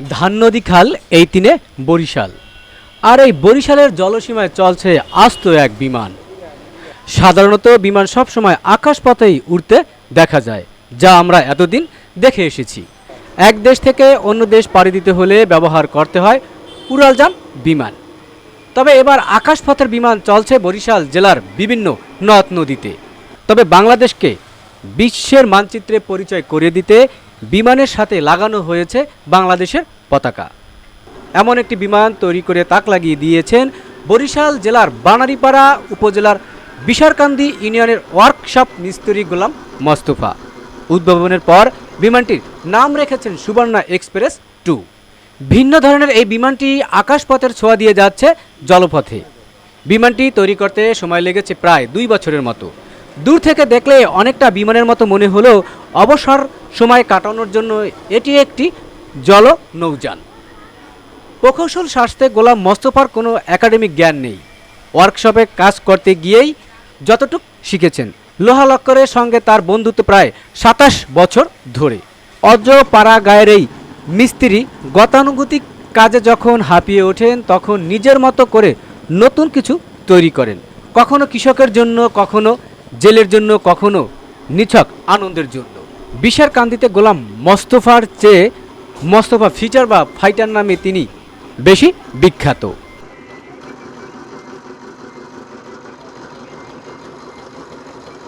ধান নদী খাল এই তিনে বরিশাল। আর এই বরিশালের জলসীমায় চলছে আস্ত এক বিমান। সাধারণত বিমান সবসময় আকাশপথেই উড়তে দেখা যায়, যা আমরা এতদিন দেখে এসেছি। এক দেশ থেকে অন্য দেশ পাড়ি দিতে হলে ব্যবহার করতে হয় উড়ালযান বিমান। তবে এবার আকাশপথের বিমান চলছে বরিশাল জেলার বিভিন্ন নদ নদীতে। তবে বাংলাদেশকে বিশ্বের মানচিত্রে পরিচয় করিয়ে দিতে বিমানের সাথে লাগানো হয়েছে বাংলাদেশের পতাকা। এমন একটি বিমান তৈরি করে তাক লাগিয়ে দিয়েছেন বরিশাল জেলার বানারীপাড়া উপজেলার বিশারকান্দি ইউনিয়নের ওয়ার্কশপ মিস্ত্রি গোলাম মোস্তফা। উদ্ভাবনের পর বিমানটির নাম রেখেছেন সুবর্ণা এক্সপ্রেস টু। ভিন্ন ধরনের এই বিমানটি আকাশপথের ছোঁয়া দিয়ে যাচ্ছে জলপথে। বিমানটি তৈরি করতে সময় লেগেছে প্রায় দুই বছরের মতো। দূর থেকে দেখলে অনেকটা বিমানের মতো মনে হলেও অবসর সময় কাটানোর জন্য এটি একটি জল নৌযান প্রকৌশল শাস্তে গোলাম মোস্তফার কোনো একাডেমিক জ্ঞান নেই। ওয়ার্কশপে কাজ করতে গিয়েই যতটুক শিখেছেন, লোহা লক্করের সঙ্গে তার বন্ধুত্ব প্রায় সাতাশ বছর ধরে। অজ্র পাড়া গায়ের এই মিস্ত্রি গতানুগতিক কাজে যখন হাঁপিয়ে ওঠেন, তখন নিজের মতো করে নতুন কিছু তৈরি করেন। কখনো কৃষকের জন্য, কখনো জেলের জন্য, কখনো নিছক আনন্দের জন্য। বিশার কান্দিতে গোলাম মোস্তফার চেয়ে মোস্তফা ফিচার বা ফাইটার নামে তিনি বেশি বিখ্যাত।